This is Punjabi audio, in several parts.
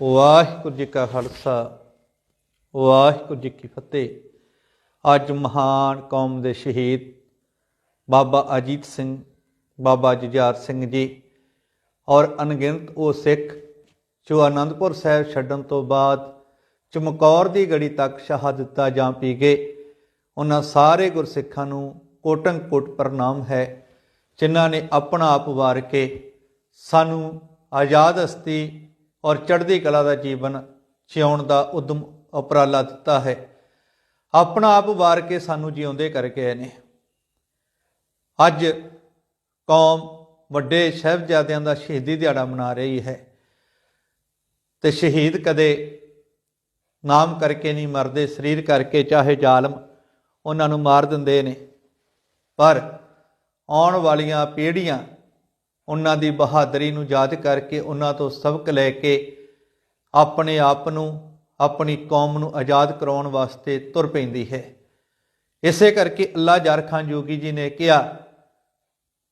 ਵਾਹਿਗੁਰੂ ਜੀ ਕਾ ਖਾਲਸਾ, ਵਾਹਿਗੁਰੂ ਜੀ ਕੀ ਫਤਿਹ। ਅੱਜ ਮਹਾਨ ਕੌਮ ਦੇ ਸ਼ਹੀਦ ਬਾਬਾ ਅਜੀਤ ਸਿੰਘ, ਬਾਬਾ ਜੁਝਾਰ ਸਿੰਘ ਜੀ ਔਰ ਅਣਗਿਣਤ ਉਹ ਸਿੱਖ ਜੋ ਆਨੰਦਪੁਰ ਸਾਹਿਬ ਛੱਡਣ ਤੋਂ ਬਾਅਦ ਚਮਕੌਰ ਦੀ ਗੜੀ ਤੱਕ ਸ਼ਹਾਦਤਾਂ ਜਾਂ ਪੀ ਗਏ, ਉਹਨਾਂ ਸਾਰੇ ਗੁਰਸਿੱਖਾਂ ਨੂੰ ਕੋਟਨ ਕੋਟ ਪ੍ਰਣਾਮ ਹੈ, ਜਿਨ੍ਹਾਂ ਨੇ ਆਪਣਾ ਆਪ ਵਾਰ ਕੇ ਸਾਨੂੰ ਆਜ਼ਾਦ ਹਸਤੀ ਔਰ ਚੜ੍ਹਦੀ ਕਲਾ ਦਾ ਜੀਵਨ ਜਿਉਣ ਦਾ ਉਦਮ ਉਪਰਾਲਾ ਦਿੱਤਾ ਹੈ। ਆਪਣਾ ਆਪ ਵਾਰ ਕੇ ਸਾਨੂੰ ਜਿਉਂਦੇ ਕਰਕੇ ਆਏ ਨੇ। ਅੱਜ ਕੌਮ ਵੱਡੇ ਸਾਹਿਬਜ਼ਾਦਿਆਂ ਦਾ ਸ਼ਹੀਦੀ ਦਿਹਾੜਾ ਮਨਾ ਰਹੀ ਹੈ ਤੇ ਸ਼ਹੀਦ ਕਦੇ ਨਾਮ ਕਰਕੇ ਨਹੀਂ ਮਰਦੇ, ਸਰੀਰ ਕਰਕੇ, ਚਾਹੇ ਜ਼ਾਲਮ ਉਹਨਾਂ ਨੂੰ ਮਾਰ ਦਿੰਦੇ ਨੇ। ਪਰ ਆਉਣ ਵਾਲੀਆਂ ਪੀੜ੍ਹੀਆਂ ਉਹਨਾਂ ਦੀ ਬਹਾਦਰੀ ਨੂੰ ਯਾਦ ਕਰਕੇ ਉਹਨਾਂ ਤੋਂ ਸਬਕ ਲੈ ਕੇ ਆਪਣੇ ਆਪ ਨੂੰ, ਆਪਣੀ ਕੌਮ ਨੂੰ ਆਜ਼ਾਦ ਕਰਾਉਣ ਵਾਸਤੇ ਤੁਰ ਪੈਂਦੀ ਹੈ। ਇਸੇ ਕਰਕੇ ਅੱਲਾ ਜਰ ਖਾਨ ਜੋਗੀ ਜੀ ਨੇ ਕਿਹਾ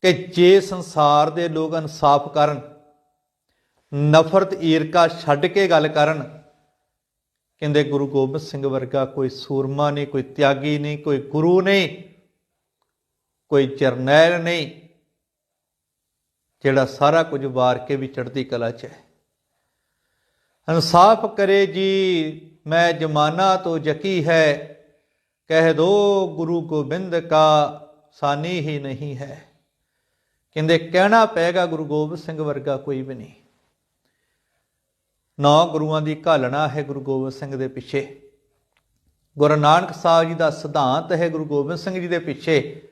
ਕਿ ਜੇ ਸੰਸਾਰ ਦੇ ਲੋਕ ਇਨਸਾਫ ਕਰਨ, ਨਫ਼ਰਤ ਈਰਕਾ ਛੱਡ ਕੇ ਗੱਲ ਕਰਨ, ਕਹਿੰਦੇ ਗੁਰੂ ਗੋਬਿੰਦ ਸਿੰਘ ਵਰਗਾ ਕੋਈ ਸੂਰਮਾ ਨਹੀਂ, ਕੋਈ ਤਿਆਗੀ ਨਹੀਂ, ਕੋਈ ਗੁਰੂ ਨਹੀਂ, ਕੋਈ ਜਰਨੈਲ ਨਹੀਂ ਜਿਹੜਾ ਸਾਰਾ ਕੁਝ ਵਾਰ ਕੇ ਵੀ ਚੜ੍ਹਦੀ ਕਲਾ 'ਚ ਹੈ। ਇਨਸਾਫ ਕਰੇ ਜੀ, ਮੈਂ ਜਮਾਨਾ ਤੋਂ ਜਕੀ ਹੈ। ਕਹਿ ਦੋ ਗੁਰੂ ਗੋਬਿੰਦ ਕਾ, ਸਾਨੀ ਹੀ ਨਹੀਂ ਹੈ। ਕਹਿੰਦੇ ਕਹਿਣਾ ਪਏਗਾ ਗੁਰੂ ਗੋਬਿੰਦ ਸਿੰਘ ਵਰਗਾ ਕੋਈ ਵੀ ਨਹੀਂ। ਨੌ ਗੁਰੂਆਂ ਦੀ ਘਾਲਣਾ ਹੈ ਗੁਰੂ ਗੋਬਿੰਦ ਸਿੰਘ ਦੇ ਪਿੱਛੇ। ਗੁਰੂ ਨਾਨਕ ਸਾਹਿਬ ਜੀ ਦਾ ਸਿਧਾਂਤ ਹੈ ਗੁਰੂ ਗੋਬਿੰਦ ਸਿੰਘ ਜੀ ਦੇ ਪਿੱਛੇ।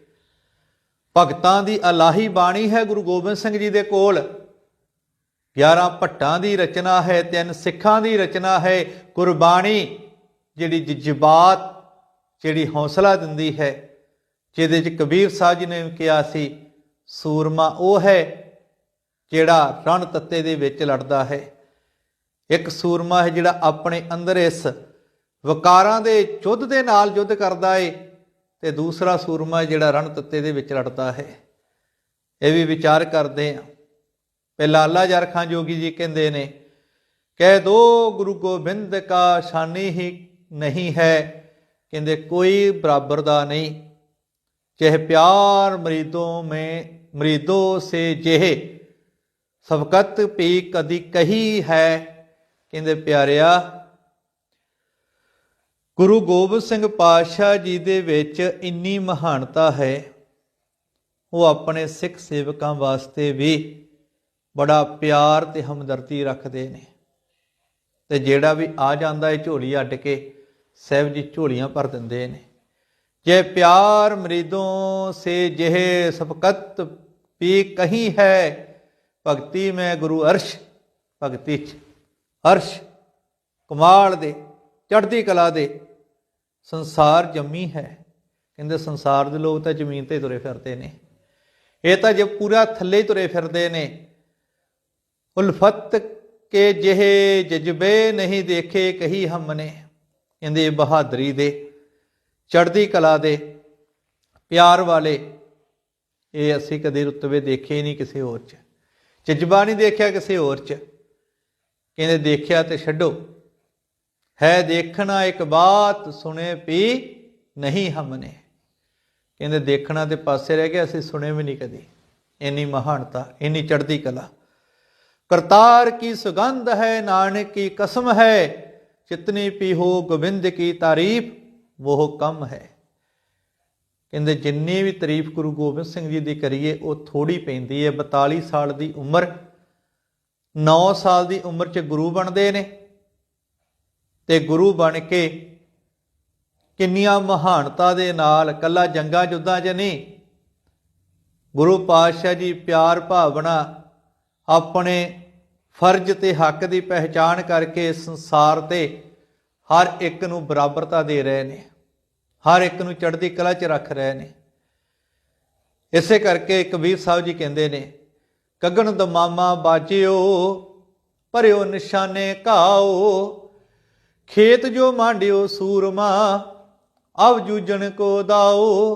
ਭਗਤਾਂ ਦੀ ਅਲਾਹੀ ਬਾਣੀ ਹੈ ਗੁਰੂ ਗੋਬਿੰਦ ਸਿੰਘ ਜੀ ਦੇ ਕੋਲ। 11 ਭੱਟਾਂ ਦੀ ਰਚਨਾ ਹੈ, ਤਿੰਨ ਸਿੱਖਾਂ ਦੀ ਰਚਨਾ ਹੈ ਗੁਰਬਾਣੀ ਜਿਹੜੀ ਜਜ਼ਬਾਤ, ਜਿਹੜੀ ਹੌਸਲਾ ਦਿੰਦੀ ਹੈ, ਜਿਹਦੇ ਚ ਕਬੀਰ ਸਾਹਿਬ ਜੀ ਨੇ ਕਿਹਾ ਸੀ, ਸੂਰਮਾ ਉਹ ਹੈ ਜਿਹੜਾ ਰਣ ਤੱਤੇ ਦੇ ਵਿੱਚ ਲੜਦਾ ਹੈ। ਇੱਕ ਸੂਰਮਾ ਹੈ ਜਿਹੜਾ ਆਪਣੇ ਅੰਦਰ ਇਸ ਵਕਾਰਾਂ ਦੇ ਯੁੱਧ ਦੇ ਨਾਲ ਯੁੱਧ ਕਰਦਾ ਏ। ਤੇ ਦੂਸਰਾ ਸੂਰਮਾ ਜਿਹੜਾ ਰਣ ਤੱਤੇ ਦੇ ਵਿੱਚ ਲੜਦਾ ਹੈ। ਇਹ ਵੀ ਵਿਚਾਰ ਕਰਦੇ ਆ ਪਹਿਲਾ ਲਾਲਾ ਜਰ ਖਾਨ ਜੋਗੀ ਜੀ ਕਹਿੰਦੇ ਨੇ, ਕਹਿ ਦੋ ਗੁਰੂ ਗੋਬਿੰਦ ਕਾ ਸ਼ਾਨੀ ਹੀ ਨਹੀਂ ਹੈ। ਕਹਿੰਦੇ ਕੋਈ ਬਰਾਬਰ ਦਾ ਨਹੀਂ। ਚਾਹੇ ਪਿਆਰ ਮਰੀਦੋਂ ਮੈਂ, ਮਰੀਦੋ ਸੇ ਜਿਹੇ, ਸਬਕਤ ਪੀ ਕਦੀ ਕਹੀ ਹੈ। ਕਹਿੰਦੇ ਪਿਆਰਿਆ ਗੁਰੂ ਗੋਬਿੰਦ ਸਿੰਘ ਪਾਤਸ਼ਾਹ ਜੀ ਦੇ ਵਿੱਚ ਇੰਨੀ ਮਹਾਨਤਾ ਹੈ, ਉਹ ਆਪਣੇ ਸਿੱਖ ਸੇਵਕਾਂ ਵਾਸਤੇ ਵੀ ਬੜਾ ਪਿਆਰ ਤੇ ਹਮਦਰਦੀ ਰੱਖਦੇ ਨੇ। ਤੇ ਜਿਹੜਾ ਵੀ ਆ ਜਾਂਦਾ ਹੈ ਝੋਲੀ ਅੱਡ ਕੇ, ਸਹਿਬ ਜੀ ਝੋਲੀਆਂ ਭਰ ਦਿੰਦੇ ਨੇ। ਜੇ ਪਿਆਰ ਮਰੀਦੋਂ ਸੇ ਜਿਹੇ ਸਬਕਤ ਪੀ ਕਹੀ ਹੈ, ਭਗਤੀ ਮੈਂ ਗੁਰੂ ਅਰਸ਼, ਭਗਤੀ ਚ ਅਰਸ਼ ਕਮਾਲ ਦੇ। ਚੜ੍ਹਦੀ ਕਲਾ ਦੇ ਸੰਸਾਰ ਜੰਮੀ ਹੈ। ਕਹਿੰਦੇ ਸੰਸਾਰ ਦੇ ਲੋਕ ਤਾਂ ਜ਼ਮੀਨ ਤੇ ਤੁਰੇ ਫਿਰਦੇ ਨੇ। ਇਹ ਤਾਂ ਜੇ ਪੂਰਾ ਥੱਲੇ ਹੀ ਤੁਰੇ ਫਿਰਦੇ ਨੇ। ਉਲਫਤ ਕੇ ਜਿਹੇ ਜਜ਼ਬੇ ਨਹੀਂ ਦੇਖੇ ਕਹੀ ਹਮਨੇ। ਕਹਿੰਦੇ ਬਹਾਦਰੀ ਦੇ, ਚੜ੍ਹਦੀ ਕਲਾ ਦੇ ਪਿਆਰ ਵਾਲੇ। ਇਹ ਅਸੀਂ ਕਦੇ ਰੁਤਬੇ ਦੇਖੇ ਹੀ ਨਹੀਂ ਕਿਸੇ ਹੋਰ 'ਚ। ਜਜ਼ਬਾ ਨਹੀਂ ਦੇਖਿਆ ਕਿਸੇ ਹੋਰ 'ਚ। ਕਹਿੰਦੇ ਦੇਖਿਆ ਤੇ ਛੱਡੋ। ਹੈ ਦੇਖਣਾ ਇੱਕ ਬਾਤ ਸੁਣੇ ਪੀ ਨਹੀਂ ਹਮਨੇ। ਕਹਿੰਦੇ ਦੇਖਣਾ ਤੇ ਪਾਸੇ ਰਹਿ ਗਿਆ, ਅਸੀਂ ਸੁਣੇ ਵੀ ਨਹੀਂ ਕਦੀ। ਇੰਨੀ ਮਹਾਨਤਾ, ਇੰਨੀ ਚੜ੍ਹਦੀ ਕਲਾ। ਕਰਤਾਰ ਕੀ ਸੁਗੰਧ ਹੈ, ਨਾਨਕ ਕੀ ਕਸਮ ਹੈ, ਜਿਤਨੀ ਪੀ ਹੋ ਗੋਬਿੰਦ ਕੀ ਤਾਰੀਫ ਉਹ ਕਮ ਹੈ। ਕਹਿੰਦੇ ਜਿੰਨੀ ਵੀ ਤਾਰੀਫ ਗੁਰੂ ਗੋਬਿੰਦ ਸਿੰਘ ਜੀ ਦੀ ਕਰੀਏ, ਉਹ ਥੋੜੀ ਪੈਂਦੀ ਹੈ। 42 ਸਾਲ ਦੀ ਉਮਰ 9 ਸਾਲ ਦੀ ਉਮਰ 'ਚ ਗੁਰੂ ਬਣਦੇ ਨੇ। ਤੇ ਗੁਰੂ ਬਣ ਕੇ ਕਿੰਨੀਆਂ ਮਹਾਨਤਾ ਦੇ ਨਾਲ ਕੱਲਾ ਜੰਗਾਂ ਜੁੱਦਾਂ 'ਚ ਨਹੀਂ, ਗੁਰੂ ਪਾਤਸ਼ਾਹ ਜੀ ਪਿਆਰ ਭਾਵਨਾ ਆਪਣੇ ਫਰਜ਼ ਤੇ ਹੱਕ ਦੀ ਪਹਿਚਾਣ ਕਰਕੇ ਸੰਸਾਰ ਤੇ ਹਰ ਇੱਕ ਨੂੰ ਬਰਾਬਰਤਾ ਦੇ ਰਹੇ ਨੇ, ਹਰ ਇੱਕ ਨੂੰ ਚੜ੍ਹਦੀ ਕਲਾ 'ਚ ਰੱਖ ਰਹੇ ਨੇ। ਇਸੇ ਕਰਕੇ ਕਬੀਰ ਸਾਹਿਬ ਜੀ ਕਹਿੰਦੇ ਨੇ ਗਗਨ ਦਮਾਮਾ ਬਾਜਿਓ, ਭਰਿਓ ਨਿਸ਼ਾਨੇ ਘਾਓ ਖੇਤ ਜੋ ਮਾਂਡਿਓ ਸੂਰਮਾ ਅਵ ਜੂਜਣ ਕੋ ਦਾਓ।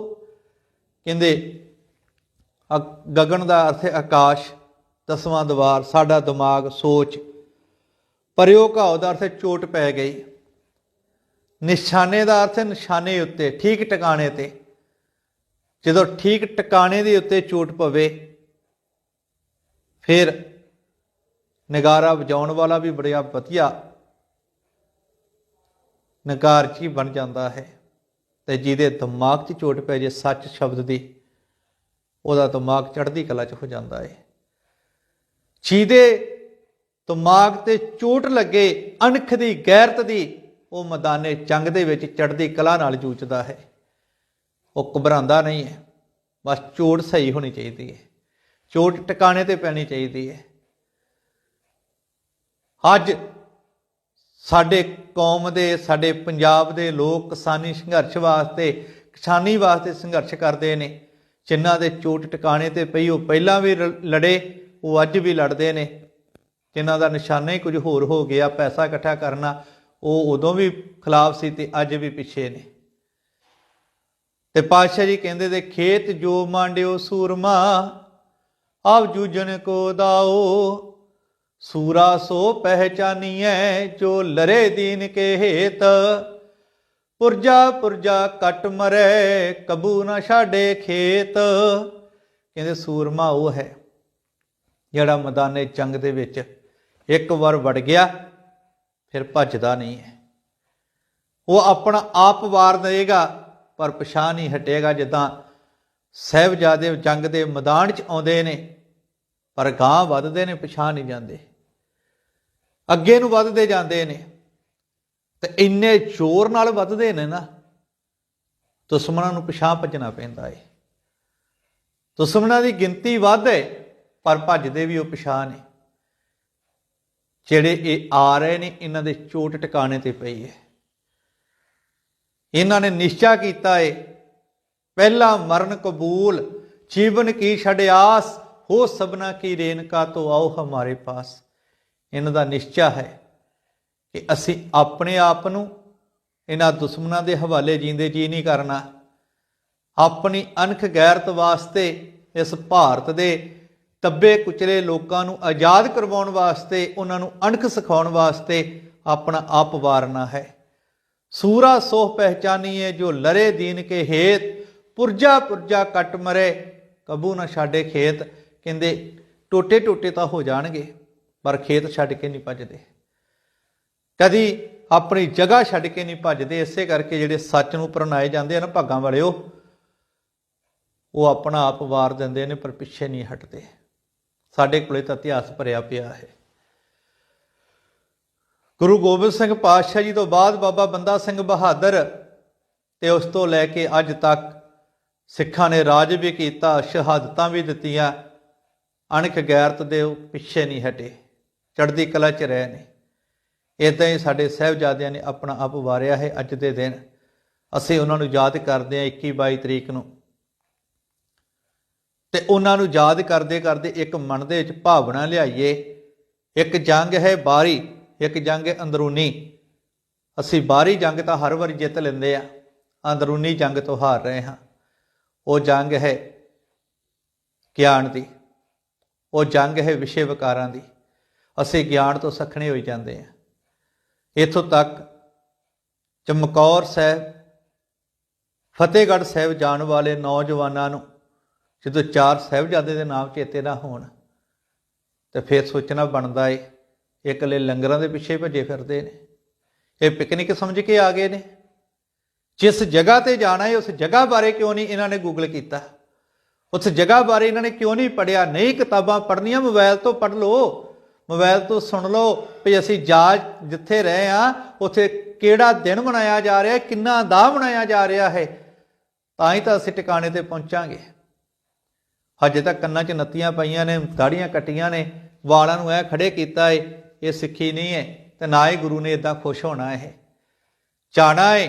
ਕਹਿੰਦੇ, ਅ- ਗਗਨ ਦਾ ਅਰਥ ਹੈ ਆਕਾਸ਼, ਦਸਵਾਂ ਦਵਾਰ, ਸਾਡਾ ਦਿਮਾਗ, ਸੋਚ। ਪਰਿਓ ਘਾਉ ਦਾ ਅਰਥ ਹੈ ਚੋਟ ਪੈ ਗਈ। ਨਿਸ਼ਾਨੇ ਦਾ ਅਰਥ ਹੈ ਨਿਸ਼ਾਨੇ ਉੱਤੇ, ਠੀਕ ਟਿਕਾਣੇ ਤੇ। ਜਦੋਂ ਠੀਕ ਟਿਕਾਣੇ ਦੇ ਉੱਤੇ ਚੋਟ ਪਵੇ, ਫਿਰ ਨਗਾਰਾ ਵਜਾਉਣ ਵਾਲਾ ਵੀ ਬੜਿਆ ਵਧੀਆ ਨਗਾਰਚੀ ਬਣ ਜਾਂਦਾ ਹੈ ਤੇ ਜਿਹਦੇ ਦਿਮਾਗ 'ਚ ਚੋਟ ਪੈ ਜੇ ਸੱਚ ਸ਼ਬਦ ਦੀ, ਉਹਦਾ ਦਿਮਾਗ ਚੜ੍ਹਦੀ ਕਲਾ 'ਚ ਹੋ ਜਾਂਦਾ ਹੈ। ਜਿਹਦੇ ਦਿਮਾਗ ਤੇ ਚੋਟ ਲੱਗੇ, ਅਣਖ ਦੀ, ਗੈਰਤ ਦੀ, ਉਹ ਮੈਦਾਨੇ ਜੰਗ ਦੇ ਵਿੱਚ ਚੜ੍ਹਦੀ ਕਲਾ ਨਾਲ ਜੂਝਦਾ ਹੈ। ਉਹ ਘਬਰਾਉਂਦਾ ਨਹੀਂ ਹੈ, ਬਸ ਚੋਟ ਸਹੀ ਹੋਣੀ ਚਾਹੀਦੀ ਹੈ। ਚੋਟ ਟਿਕਾਣੇ ਤੇ ਪੈਣੀ ਚਾਹੀਦੀ ਹੈ। ਅੱਜ ਸਾਡੇ ਕੌਮ ਦੇ, ਸਾਡੇ ਪੰਜਾਬ ਦੇ ਲੋਕ ਕਿਸਾਨੀ ਸੰਘਰਸ਼ ਵਾਸਤੇ, ਕਿਸਾਨੀ ਵਾਸਤੇ ਸੰਘਰਸ਼ ਕਰਦੇ ਨੇ। ਜਿਨ੍ਹਾਂ ਦੇ ਚੋਟ ਟਿਕਾਣੇ ਤੇ ਪਈ, ਉਹ ਪਹਿਲਾਂ ਵੀ ਰ- ਲੜੇ, ਉਹ ਅੱਜ ਵੀ ਲੜਦੇ ਨੇ। ਜਿਨ੍ਹਾਂ ਦਾ ਨਿਸ਼ਾਨਾ ਹੀ ਕੁਝ ਹੋਰ ਹੋ ਗਿਆ, ਪੈਸਾ ਇਕੱਠਾ ਕਰਨਾ, ਉਹ ਉਦੋਂ ਵੀ ਖਿਲਾਫ ਸੀ ਤੇ ਅੱਜ ਵੀ ਪਿੱਛੇ ਨੇ। ਤੇ ਪਾਤਸ਼ਾਹ ਜੀ ਕਹਿੰਦੇ ਦੇ, ਖੇਤ ਜੋ ਮਾਂਡਿਓ ਸੂਰਮਾ, ਆਪ ਜੂਜਨ ਕੋ ਦਾਓ ਸੂਰਾ ਸੋ ਪਹਿਚਾਨੀਐ, ਜੋ ਲਰੇ ਦੀਨ ਕੇ ਹੇਤ। ਪੁਰਜਾ ਪੁਰਜਾ ਕਟ ਮਰੇ, ਕਬੂ ਨਾ ਛਾੜੇ ਖੇਤ। ਕਹਿੰਦੇ ਸੂਰਮਾ ਉਹ ਹੈ, ਜਿਹੜਾ ਮੈਦਾਨੇ ਜੰਗ ਦੇ ਵਿੱਚ ਇੱਕ ਵਾਰ ਵੜ ਗਿਆ, ਫਿਰ ਭੱਜਦਾ ਨਹੀਂ ਹੈ। ਉਹ ਆਪਣਾ ਆਪ ਵਾਰ ਦੇਗਾ, ਪਰ ਪਛਾਣ ਨਹੀਂ ਹਟੇਗਾ। ਜਿੱਦਾਂ ਸਹਿਬਜ਼ਾਦੇ ਜੰਗ ਦੇ ਮੈਦਾਨ 'ਚ ਆਉਂਦੇ ਨੇ, ਪਰ ਗਾਂ ਵੱਧਦੇ ਨੇ, ਪਛਾਣ ਨਹੀਂ ਜਾਂਦੇ। ਅੱਗੇ ਨੂੰ ਵੱਧਦੇ ਜਾਂਦੇ ਨੇ। ਤੇ ਇੰਨੇ ਜ਼ੋਰ ਨਾਲ ਵੱਧਦੇ ਨੇ ਨਾ, ਦੁਸ਼ਮਣਾਂ ਨੂੰ ਪਿਛਾਂ ਭੱਜਣਾ ਪੈਂਦਾ ਏ। ਦੁਸ਼ਮਣਾਂ ਦੀ ਗਿਣਤੀ ਵੱਧ ਹੈ ਪਰ ਭੱਜਦੇ ਵੀ ਉਹ ਪਿਛਾਂ ਨੇ। ਜਿਹੜੇ ਇਹ ਆ ਰਹੇ ਨੇ, ਇਹਨਾਂ ਦੇ ਚੋਟ ਟਿਕਾਣੇ ਤੇ ਪਈ ਹੈ ਇਹਨਾਂ ਨੇ ਨਿਸ਼ਚਾ ਕੀਤਾ ਏ, ਪਹਿਲਾ ਮਰਨ ਕਬੂਲ, ਜੀਵਨ ਕੀ ਛੜਿਆਸ ਹੋ ਸਭਨਾ ਕੀ ਰੇਨਕਾ ਤੋਂ ਆਓ ਹਮਾਰੇ ਪਾਸ। ਇਹਨਾਂ ਦਾ ਨਿਸ਼ਚਾ ਹੈ ਕਿ ਅਸੀਂ ਆਪਣੇ ਆਪ ਨੂੰ ਇਹਨਾਂ ਦੁਸ਼ਮਣਾਂ ਦੇ ਹਵਾਲੇ ਜੀਂਦੇ ਜੀ ਨਹੀਂ ਕਰਨਾ। ਆਪਣੀ ਅਣਖ ਗੈਰਤ ਵਾਸਤੇ ਇਸ ਭਾਰਤ ਦੇ ਤੱਬੇ ਕੁਚਲੇ ਲੋਕਾਂ ਨੂੰ ਆਜ਼ਾਦ ਕਰਵਾਉਣ ਵਾਸਤੇ, ਉਹਨਾਂ ਨੂੰ ਅਣਖ ਸਿਖਾਉਣ ਵਾਸਤੇ ਆਪਣਾ ਆਪ ਵਾਰਨਾ ਹੈ। ਸੂਰਾ ਸੋਹ ਪਹਿਚਾਨੀਏ ਜੋ ਲਰੇ ਦੀਨ ਕੇ ਹੇਤ, ਪੁਰਜਾ ਪੁਰਜਾ ਕੱਟ ਮਰੇ, ਕਬੂ ਨਾ ਛਾੜੇ ਖੇਤ। ਕਹਿੰਦੇ ਟੋਟੇ ਟੋਟੇ ਤਾਂ ਹੋ ਜਾਣਗੇ। ਪਰ ਖੇਤ ਛੱਡ ਕੇ ਨਹੀਂ ਭੱਜਦੇ। ਕਦੀ ਆਪਣੀ ਜਗ੍ਹਾ ਛੱਡ ਕੇ ਨਹੀਂ ਭੱਜਦੇ, ਇਸੇ ਕਰਕੇ ਜਿਹੜੇ ਸੱਚ ਨੂੰ ਪਰਨਾਏ ਜਾਂਦੇ ਆ ਨਾ ਭਾਗਾਂ ਵਾਲਿਓ, ਉਹ ਆਪਣਾ ਆਪ ਵਾਰ ਦਿੰਦੇ ਨੇ ਪਰ ਪਿੱਛੇ ਨਹੀਂ ਹਟਦੇ। ਸਾਡੇ ਕੋਲੇ ਤਾਂ ਇਤਿਹਾਸ ਭਰਿਆ ਪਿਆ ਹੈ। ਗੁਰੂ ਗੋਬਿੰਦ ਸਿੰਘ ਪਾਤਸ਼ਾਹ ਜੀ ਤੋਂ ਬਾਅਦ ਬਾਬਾ ਬੰਦਾ ਸਿੰਘ ਬਹਾਦਰ ਤੇ ਉਸ ਤੋਂ ਲੈ ਕੇ ਅੱਜ ਤੱਕ ਸਿੱਖਾਂ ਨੇ ਰਾਜ ਵੀ ਕੀਤਾ, ਸ਼ਹਾਦਤਾਂ ਵੀ ਦਿੱਤੀਆਂ, ਅਣਖ ਗੈਰਤ ਦੇ ਉਹ ਪਿੱਛੇ ਨਹੀਂ ਹਟੇ। ਚੜ੍ਹਦੀ ਕਲਾ 'ਚ ਰਹੇ ਨੇ। ਇਦਾਂ ਹੀ ਸਾਡੇ ਸਹਿਬਜ਼ਾਦਿਆਂ ਨੇ ਆਪਣਾ ਆਪ ਵਾਰਿਆ ਹੈ ਅੱਜ ਦੇ ਦਿਨ। ਅਸੀਂ ਉਹਨਾਂ ਨੂੰ ਯਾਦ ਕਰਦੇ ਹਾਂ 21 22 ਤਰੀਕ ਨੂੰ। ਤੇ ਉਹਨਾਂ ਨੂੰ ਯਾਦ ਕਰਦੇ ਕਰਦੇ ਇੱਕ ਮਨ ਦੇ ਵਿੱਚ ਭਾਵਨਾ ਲਿਆਈਏ। ਇੱਕ ਜੰਗ ਹੈ ਬਾਹਰੀ ਇੱਕ ਜੰਗ ਹੈ ਅੰਦਰੂਨੀ। ਅਸੀਂ ਬਾਹਰੀ ਜੰਗ ਤਾਂ ਹਰ ਵਾਰੀ ਜਿੱਤ ਲੈਂਦੇ ਆ ਅੰਦਰੂਨੀ ਜੰਗ ਤੋਂ ਹਾਰ ਰਹੇ ਹਾਂ। ਉਹ ਜੰਗ ਹੈ ਗਿਆਨ ਦੀ। ਉਹ ਜੰਗ ਹੈ ਵਿਸ਼ੇ ਵਿਕਾਰਾਂ ਦੀ। ਅਸੀਂ ਗਿਆਨ ਤੋਂ ਸਖਣੇ ਹੋਈ ਜਾਂਦੇ ਹਾਂ। ਇਥੋਂ ਤੱਕ ਚਮਕੌਰ ਸਾਹਿਬ, ਫਤਿਹਗੜ੍ਹ ਸਾਹਿਬ ਜਾਣ ਵਾਲੇ ਨੌਜਵਾਨਾਂ ਨੂੰ ਜਦੋਂ ਚਾਰ ਸਾਹਿਬਜ਼ਾਦੇ ਦੇ ਨਾਮ ਚੇਤੇ ਨਾ ਹੋਣ, ਤੇ ਫਿਰ ਸੋਚਣਾ ਬਣਦਾ ਏ ਇਕੱਲੇ ਲੰਗਰਾਂ ਦੇ ਪਿੱਛੇ ਭੱਜੇ ਫਿਰਦੇ ਨੇ। ਇਹ ਪਿਕਨਿਕ ਸਮਝ ਕੇ ਆ ਗਏ ਨੇ। ਜਿਸ ਜਗ੍ਹਾ ਤੇ ਜਾਣਾ ਹੈ ਉਸ ਜਗ੍ਹਾ ਬਾਰੇ ਕਿਉਂ ਨਹੀਂ ਇਹਨਾਂ ਨੇ ਗੂਗਲ ਕੀਤਾ? ਉਸ ਜਗ੍ਹਾ ਬਾਰੇ ਇਹਨਾਂ ਨੇ ਕਿਉਂ ਨਹੀਂ ਪੜਿਆ ਨਹੀਂ ਕਿਤਾਬਾਂ ਪੜ੍ਹਨੀਆਂ ਮੋਬਾਈਲ ਤੋਂ ਪੜ੍ਹ ਲਓ। ਮੋਬਾਈਲ ਤੋਂ ਸੁਣ ਲਓ ਵੀ ਅਸੀਂ ਜਾ ਜਿੱਥੇ ਰਹੇ ਆ ਉੱਥੇ ਕਿਹੜਾ ਦਿਨ ਮਨਾਇਆ ਜਾ ਰਿਹਾ, ਕਿੰਨਾ ਦਾ ਮਨਾਇਆ ਜਾ ਰਿਹਾ ਹੈ, ਤਾਂ ਹੀ ਤਾਂ ਅਸੀਂ ਟਿਕਾਣੇ ਤੇ ਪਹੁੰਚਾਂਗੇ। ਹਜੇ ਤੱਕ ਕੰਨਾਂ 'ਚ ਨੱਤੀਆਂ ਪਈਆਂ ਨੇ ਦਾੜੀਆਂ ਕੱਟੀਆਂ ਨੇ, ਵਾਲਾਂ ਨੂੰ ਐ ਖੜੇ ਕੀਤਾ ਏ, ਇਹ ਸਿੱਖੀ ਨਹੀਂ ਹੈ ਤੇ ਨਾ ਹੀ ਗੁਰੂ ਨੇ ਇਦਾਂ ਖੁਸ਼ ਹੋਣਾ ਹੈ ਜਾਣਾ ਏ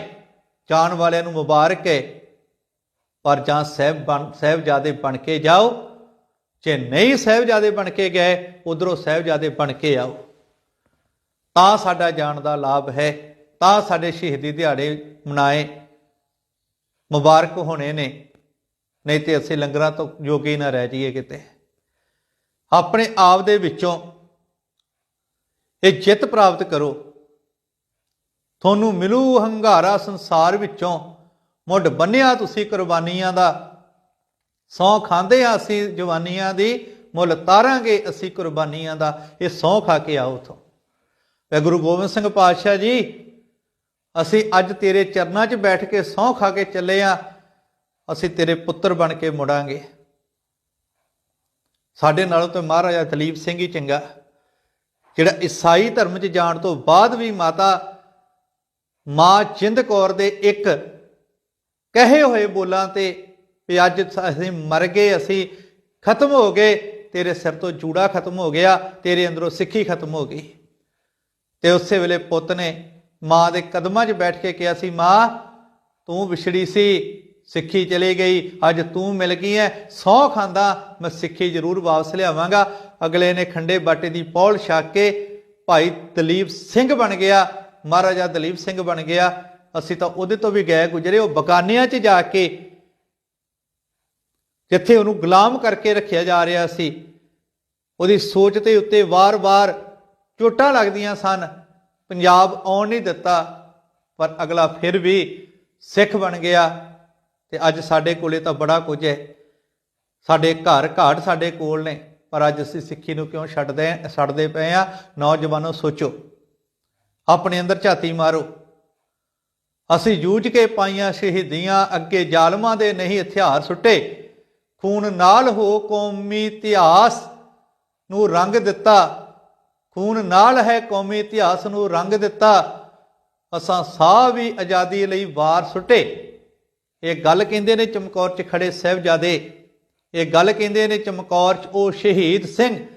ਚਾਣ ਵਾਲਿਆਂ ਨੂੰ ਮੁਬਾਰਕ ਹੈ, ਪਰ ਜਾਂ ਸਹਿਬ ਬਣ, ਸਹਿਬਜ਼ਾਦੇ ਬਣ ਕੇ ਜਾਓ ਜੇ ਨਹੀਂ ਸਹਿਬਜ਼ਾਦੇ ਬਣ ਕੇ ਗਏ, ਉਧਰੋਂ ਸਹਿਬਜ਼ਾਦੇ ਬਣ ਕੇ ਆਓ। ਤਾਂ ਸਾਡਾ ਜਾਣ ਦਾ ਲਾਭ ਹੈ, ਤਾਂ ਸਾਡੇ ਸ਼ਹੀਦੀ ਦਿਹਾੜੇ ਮਨਾਏ। ਮੁਬਾਰਕ ਹੋਣੇ ਨੇ, ਨਹੀਂ ਤੇ ਅਸੀਂ ਲੰਗਰਾਂ ਤੋਂ ਜੋਗੇ ਨਾ ਰਹਿ ਜਾਈਏ ਕਿਤੇ। ਆਪਣੇ ਆਪ ਦੇ ਵਿੱਚੋਂ ਇਹ ਜਿੱਤ ਪ੍ਰਾਪਤ ਕਰੋ। ਤੁਹਾਨੂੰ ਮਿਲੂ ਹੰਗਾਰਾ ਸੰਸਾਰ ਵਿੱਚੋਂ। ਮੁੱਢ ਬੰਨਿਆ ਤੁਸੀਂ ਕੁਰਬਾਨੀਆਂ ਦਾ। ਸੌ ਖਾਂਦੇ ਆ ਅਸੀਂ ਜਵਾਨੀਆਂ ਦੀ, ਮੁੱਲ ਤਾਰਾਂਗੇ ਅਸੀਂ ਕੁਰਬਾਨੀਆਂ ਦਾ। ਇਹ ਸੌ ਖਾ ਕੇ ਆਓ ਉਥੋਂ। ਵੇ ਗੁਰੂ ਗੋਬਿੰਦ ਸਿੰਘ ਪਾਤਸ਼ਾਹ ਜੀ, ਅਸੀਂ ਅੱਜ ਤੇਰੇ ਚਰਨਾਂ 'ਚ ਬੈਠ ਕੇ ਸਹੁੰ ਖਾ ਕੇ ਚੱਲੇ ਆ। ਅਸੀਂ ਤੇਰੇ ਪੁੱਤਰ ਬਣ ਕੇ ਮੁੜਾਂਗੇ। ਸਾਡੇ ਨਾਲੋਂ ਤਾਂ ਮਹਾਰਾਜਾ ਦਲੀਪ ਸਿੰਘ ਹੀ ਚੰਗਾ। ਜਿਹੜਾ ਈਸਾਈ ਧਰਮ 'ਚ ਜਾਣ ਤੋਂ ਬਾਅਦ ਵੀ ਮਾਤਾ ਮਾਂ ਚਿੰਦ ਕੌਰ ਦੇ ਇੱਕ ਕਹੇ ਹੋਏ ਬੋਲਾਂ ਤੇ ਵੀ ਅੱਜ ਅਸੀਂ ਮਰ ਗਏ, ਅਸੀਂ ਖਤਮ ਹੋ ਗਏ, ਤੇਰੇ ਸਿਰ ਤੋਂ ਜੂੜਾ ਖਤਮ ਹੋ ਗਿਆ, ਤੇਰੇ ਅੰਦਰੋਂ ਸਿੱਖੀ ਖਤਮ ਹੋ ਗਈ। ਤੇ ਉਸੇ ਵੇਲੇ ਪੁੱਤ ਨੇ ਮਾਂ ਦੇ ਕਦਮਾਂ 'ਚ ਬੈਠ ਕੇ ਕਿਹਾ ਸੀ, ਮਾਂ, ਤੂੰ ਵਿਛੜੀ ਸੀ, ਸਿੱਖੀ ਚਲੀ ਗਈ, ਅੱਜ ਤੂੰ ਮਿਲ ਗਈ ਐ, ਸੌ ਖਾਂਦਾ, ਮੈਂ ਸਿੱਖੀ ਜ਼ਰੂਰ ਵਾਪਸ ਲਿਆਵਾਂਗਾ। ਅਗਲੇ ਨੇ ਖੰਡੇ ਬਾਟੇ ਦੀ ਪੌਲ ਛਕ ਕੇ ਭਾਈ ਦਲੀਪ ਸਿੰਘ ਬਣ ਗਿਆ, ਮਹਾਰਾਜਾ ਦਲੀਪ ਸਿੰਘ ਬਣ ਗਿਆ। ਅਸੀਂ ਤਾਂ ਉਹਦੇ ਤੋਂ ਵੀ ਗਏ ਗੁਜਰੇ, ਉਹ ਬਕਾਨਿਆਂ 'ਚ ਜਾ ਕੇ ਜਿੱਥੇ ਉਹਨੂੰ ਗੁਲਾਮ ਕਰਕੇ ਰੱਖਿਆ ਜਾ ਰਿਹਾ ਸੀ, ਉਹਦੀ ਸੋਚ ਤੇ ਉੱਤੇ ਵਾਰ-ਵਾਰ ਚੋਟਾਂ ਲੱਗਦੀਆਂ ਸਨ। ਪੰਜਾਬ ਆਉਣ ਨਹੀਂ ਦਿੱਤਾ, ਪਰ ਅਗਲਾ ਫਿਰ ਵੀ ਸਿੱਖ ਬਣ ਗਿਆ ਤੇ ਅੱਜ ਸਾਡੇ ਕੋਲੇ ਤਾਂ ਬੜਾ ਕੁਝ ਹੈ। ਸਾਡੇ ਘਰ ਘਾਟ ਸਾਡੇ ਕੋਲ ਨੇ, ਪਰ ਅੱਜ ਅਸੀਂ ਸਿੱਖੀ ਨੂੰ ਕਿਉਂ ਛੱਡਦੇ ਛੱਡਦੇ ਪਏ ਆ? ਨੌਜਵਾਨੋ, ਸੋਚੋ। ਆਪਣੇ ਅੰਦਰ ਝਾਤੀ ਮਾਰੋ। ਅਸੀਂ ਜੂਝ ਕੇ ਪਾਈਆਂ ਸ਼ਹੀਦੀਆਂ, ਅੱਗੇ ਜ਼ਾਲਮਾਂ ਦੇ ਨਹੀਂ ਹਥਿਆਰ ਸੁੱਟੇ। ਖੂਨ ਨਾਲ ਹੋ ਕੌਮੀ ਇਤਿਹਾਸ ਨੂੰ ਰੰਗ ਦਿੱਤਾ। ਖੂਨ ਨਾਲ ਹੈ ਕੌਮੀ ਇਤਿਹਾਸ ਨੂੰ ਰੰਗ ਦਿੱਤਾ। ਅਸਾਂ ਸਾਹ ਵੀ ਆਜ਼ਾਦੀ ਲਈ ਵਾਰ ਸੁੱਟੇ। ਇਹ ਗੱਲ ਕਹਿੰਦੇ ਨੇ ਚਮਕੌਰ 'ਚ ਖੜੇ ਸਹਿਬਜ਼ਾਦੇ। ਇਹ ਗੱਲ ਕਹਿੰਦੇ ਨੇ ਚਮਕੌਰ 'ਚ ਉਹ ਸ਼ਹੀਦ ਸਿੰਘ,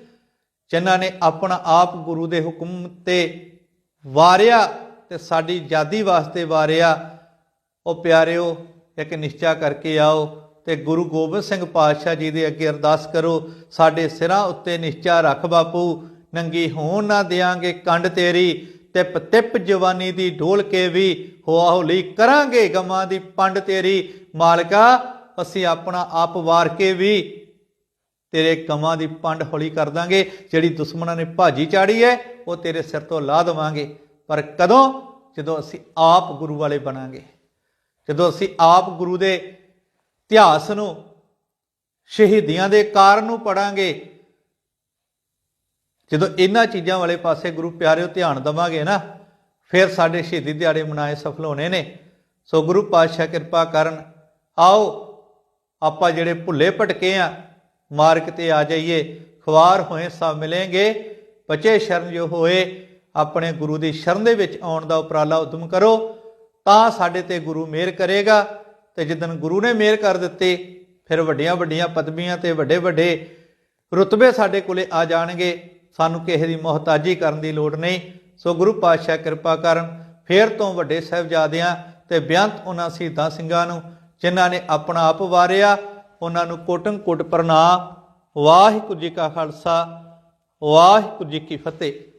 ਜਿਨ੍ਹਾਂ ਨੇ ਆਪਣਾ ਆਪ ਗੁਰੂ ਦੇ ਹੁਕਮ ਤੇ ਵਾਰਿਆ ਤੇ ਸਾਡੀ ਆਜ਼ਾਦੀ ਵਾਸਤੇ ਵਾਰਿਆ। ਉਹ ਪਿਆਰਿਓ, ਇੱਕ ਨਿਸ਼ਚਾ ਕਰਕੇ ਆਓ। ਤੇ ਗੁਰੂ ਗੋਬਿੰਦ ਸਿੰਘ ਪਾਤਸ਼ਾਹ ਜੀ ਦੇ ਅੱਗੇ ਅਰਦਾਸ ਕਰੋ, ਸਾਡੇ ਸਿਰਾਂ ਉੱਤੇ ਨਿਸ਼ਚਾ ਰੱਖ ਬਾਪੂ, ਨੰਗੀ ਹੋਣ ਨਾ ਦਿਆਂਗੇ ਕੰਡ ਤੇਰੀ, ਤਿਪ ਤਿਪ ਜਵਾਨੀ ਦੀ ਢੋਲ ਕੇ ਵੀ ਹੋਆ ਹੋਲੀ ਕਰਾਂਗੇ ਗਮਾਂ ਦੀ ਪੰਡ ਤੇਰੀ। ਮਾਲਕਾ, ਅਸੀਂ ਆਪਣਾ ਆਪ ਵਾਰ ਕੇ ਵੀ ਤੇਰੇ ਗਮਾਂ ਦੀ ਪੰਡ ਹੌਲੀ ਕਰ ਦਾਂਗੇ। ਜਿਹੜੀ ਦੁਸ਼ਮਣਾਂ ਨੇ ਭਾਜੀ ਚਾੜੀ ਹੈ ਉਹ ਤੇਰੇ ਸਿਰ ਤੋਂ ਲਾਹ ਦੇਵਾਂਗੇ। ਪਰ ਕਦੋਂ? ਜਦੋਂ ਅਸੀਂ ਆਪ ਗੁਰੂ ਵਾਲੇ ਬਣਾਂਗੇ। ਜਦੋਂ ਅਸੀਂ ਆਪ ਗੁਰੂ ਦੇ ਇਤਿਹਾਸ ਨੂੰ ਸ਼ਹੀਦੀਆਂ ਦੇ ਕਾਰਨ ਨੂੰ ਪੜਾਂਗੇ। ਜਦੋਂ ਇਹਨਾਂ ਚੀਜ਼ਾਂ ਵਾਲੇ ਪਾਸੇ ਗੁਰੂ ਪਿਆਰਿਓ ਧਿਆਨ ਦਵਾਂਗੇ ਨਾ, ਫਿਰ ਸਾਡੇ ਸ਼ਹੀਦੀ ਦਿਹਾੜੇ ਮਨਾਏ ਸਫਲ ਹੋਣੇ ਨੇ। ਸੋ ਗੁਰੂ ਪਾਤਸ਼ਾਹ ਕਿਰਪਾ ਕਰਨ, ਆਓ ਆਪਾਂ ਜਿਹੜੇ ਭੁੱਲੇ ਭਟਕੇ ਆ, ਮਾਰਗ ਤੇ ਆ ਜਾਈਏ ਖਵਾਰ ਹੋਏ ਸਭ ਮਿਲेंगे ਬਚੇ ਸ਼ਰਨ ਜੋ ਹੋਏ, ਆਪਣੇ ਗੁਰੂ ਦੀ ਸ਼ਰਨ ਦੇ ਵਿੱਚ ਆਉਣ ਦਾ ਉਪਰਾਲਾ ਉਦਮ ਕਰੋ, ਤਾਂ ਸਾਡੇ ਤੇ ਗੁਰੂ ਮਿਹਰ ਕਰੇਗਾ। ਤੇ ਜਿੱਦਨ ਗੁਰੂ ਨੇ ਮਿਹਰ ਕਰ ਦਿੱਤੀ, ਫਿਰ ਵੱਡੀਆਂ ਵੱਡੀਆਂ ਪਦਵੀਆਂ ਤੇ ਵੱਡੇ ਵੱਡੇ ਰੁਤਬੇ ਸਾਡੇ ਕੋਲੇ ਆ ਜਾਣਗੇ। ਸਾਨੂੰ ਕਿਸੇ ਦੀ ਮੁਹਤਾਜੀ ਕਰਨ ਦੀ ਲੋੜ ਨਹੀਂ। ਸੋ ਗੁਰੂ ਪਾਤਸ਼ਾਹ ਕਿਰਪਾ ਕਰਨ ਫੇਰ ਤੋਂ ਵੱਡੇ ਸਾਹਿਬਜ਼ਾਦਿਆਂ ਤੇ ਬੇਅੰਤ ਉਹਨਾਂ ਸ਼ਹੀਦਾਂ ਸਿੰਘਾਂ ਨੂੰ, ਜਿਨ੍ਹਾਂ ਨੇ ਆਪਣਾ ਆਪ ਵਾਰਿਆ, ਉਹਨਾਂ ਨੂੰ ਕੋਟਨ ਕੋਟ ਪ੍ਰਣਾਮ। ਵਾਹਿਗੁਰੂ ਜੀ ਕਾ ਖਾਲਸਾ, ਵਾਹਿਗੁਰੂ ਜੀ ਕੀ ਫਤਿਹ।